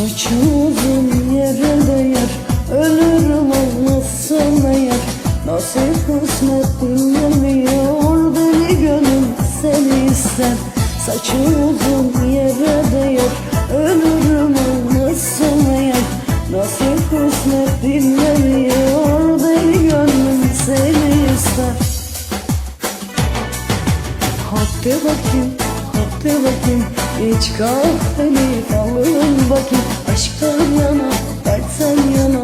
Saçımızın yerinde yer Ölürüm olmasın eğer. Nasıl kısmet dinlemiyor Deli gönül seni ister. Saçımızın yerinde yer Ölürüm olmasın eğer. Nasıl kısmet dinlemiyor Deli gönlüm seni ister. Hakkı bakayım, hakkı bakayım İç kahveni alın bakayım. Aşktan yana, dertten yana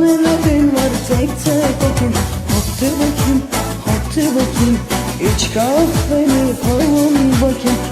Nelerin var tek tek bakayım. Hadi bakayım, hadi bakayım İç kahveni falın bakayım